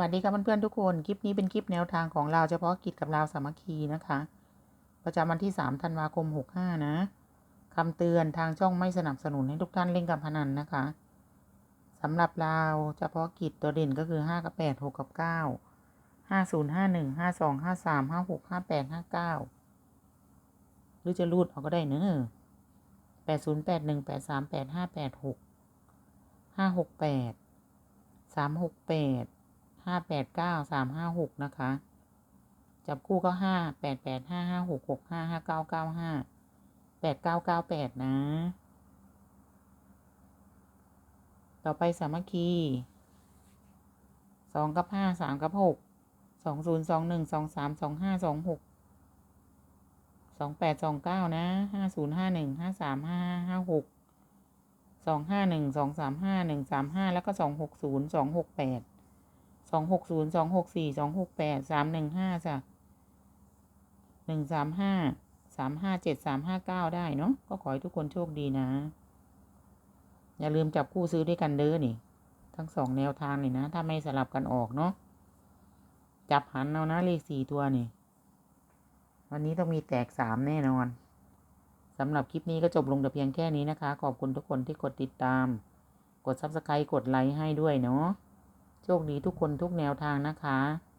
วัสดีครับเพื่อนๆทุกคน คลิปนี้เป็นคลิปแนวทางของเราเฉพาะกิจกับเราสามัคคีนะคะ ประจำวันที่ 3 ธันวาคม 65 นะคำเตือนทางช่องไม่สนับสนุนให้ทุกท่านเล่นการพนันนะคะสำหรับเราเฉพาะกิจตัวเด่นก็คือ 5 กับ 8 6 กับ 9 50 51 52 53 56 58 59 หรือจะรูดเอาก็ได้เนอะ80 81 83 85 86 568สาม ห้าแปดเก้าสามห้าหกนะคะ จับคู่ก็ห้าแปดแปดห้าห้าหกหกห้าห้าเก้าเก้าห้าแปดเก้าเก้าแปดนะ ต่อไปสามัคคีสองกับห้าสามกับหกสองศูนย์สองหนึ่งสองสามสองห้าสองหกสองแปดสองเก้านะห้าศูนย์ห้าหนึ่งห้าสามห้าห้าหกสองห้าหนึ่งสองสามห้าหนึ่งสามห้าแล้วก็สองหกศูนย์สองหกแปด สองหกศูนย์สองหกสี่สองหกแปดสามหนึ่งห้าจ้ะหนึ่งสามห้าสามห้าเจ็ดสามห้าเก้าได้เนาะก็ขอให้ทุกคนโชคดีนะ อย่าลืมจับคู่ซื้อด้วยกันเด้อนี่ ทั้งสองแนวทางเลยนะ ถ้าไม่สลับกันออกเนาะจับหันเอานะเลขสี่ตัวนี่ วันนี้ต้องมีแตกสามแน่นอนสำหรับคลิปนี้ก็จบลงแต่เพียงแค่นี้นะคะ ขอบคุณทุกคนที่กดติดตาม กด subscribe กดไลค์ให้ด้วยเนาะ โชคดีทุกคนทุกแนวทางนะคะ